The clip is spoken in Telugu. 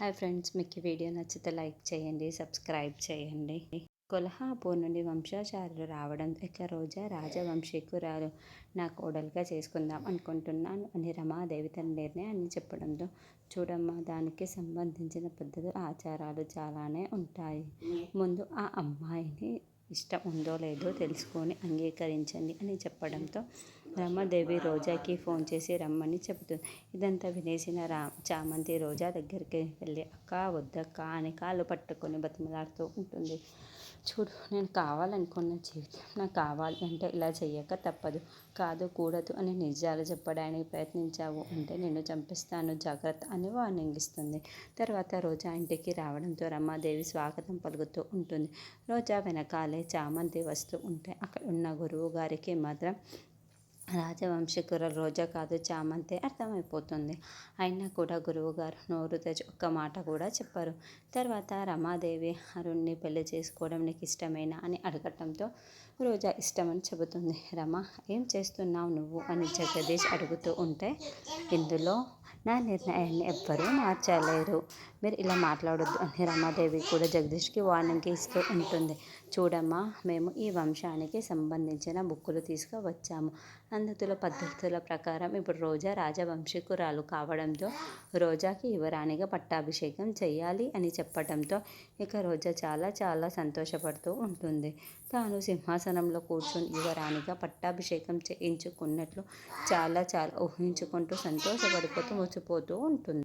హాయ్ ఫ్రెండ్స్ మీకు ఈ వీడియో నచ్చితే లైక్ చేయండి సబ్స్క్రైబ్ చేయండి. కొల్హాపూర్ నుండి వంశాచారులు రావడం ఇక రోజా రాజవంశీకురాలు నా కోడలుగా చేసుకుందాం అనుకుంటున్నాను అని రమాదేవి తన నిర్ణయాన్ని చెప్పడంతో చూడమ్మా దానికి సంబంధించిన పద్ధతులు ఆచారాలు చాలానే ఉంటాయి. ముందు ఆ అమ్మాయిని ఇష్టం ఉందో లేదో తెలుసుకొని అంగీకరించండి అని చెప్పడంతో రమాదేవి రోజాకి ఫోన్ చేసి రమ్మని చెబుతుంది. ఇదంతా వినేసిన రా చామంతి రోజా దగ్గరికి వెళ్ళి అక్క వద్దక్క అని కాళ్ళు పట్టుకొని బతిమలాడుతూ ఉంటుంది. చూడు నేను కావాలనుకున్న జీవితం నాకు కావాలి అంటే ఇలా చేయక తప్పదు కాదు కూడదు అని నిజాలు చెప్పడానికి ప్రయత్నించావు అంటే నేను చంపిస్తాను జాగ్రత్త అని వార్నింగ్ ఇస్తుంది. తర్వాత రోజా ఇంటికి రావడంతో రమాదేవి స్వాగతం పలుకుతూ ఉంటుంది. రోజా వెనకాలే చామంతి వస్తూ ఉంటే అక్కడ ఉన్న గురువు గారికి మాత్రం రాజవంశీకుల రోజా కాదు చామంతి అర్థమైపోతుంది. అయినా కూడా గురువుగారు నోరు తెచ్చి ఒక్క మాట కూడా చెప్పారు. తర్వాత రమాదేవి అరుణ్ణి పెళ్ళి చేసుకోవడం నీకు ఇష్టమేనా అని అడగటంతో రోజా ఇష్టమని చెబుతుంది. రమ ఏం చేస్తున్నావు నువ్వు? అని జగదీష్ అడుగుతూ ఉంటే ఇందులో నా నిర్ణయాన్ని ఎవ్వరూ మార్చలేరు. మీరు ఇలా మాట్లాడొద్దు అని రమాదేవి కూడా జగదీష్కి వార్నింగ్ ఇస్తూ ఉంటుంది. చూడమ్మా మేము ఈ వంశానికి సంబంధించిన బుక్కులు తీసుకువచ్చాము. అందుతుల పద్ధతుల ప్రకారం ఇప్పుడు రోజా రాజవంశీకురాలు కావడంతో రోజాకి యువరాణిగా పట్టాభిషేకం చేయాలి అని చెప్పడంతో ఇక రోజా చాలా చాలా సంతోషపడుతూ ఉంటుంది. తాను సింహాసనంలో కూర్చొని యువరాణిగా పట్టాభిషేకం చేయించుకున్నట్లు చాలా చాలా ఊహించుకుంటూ సంతోషపడిపోతూ ముచ్చిపోతూ ఉంటుంది.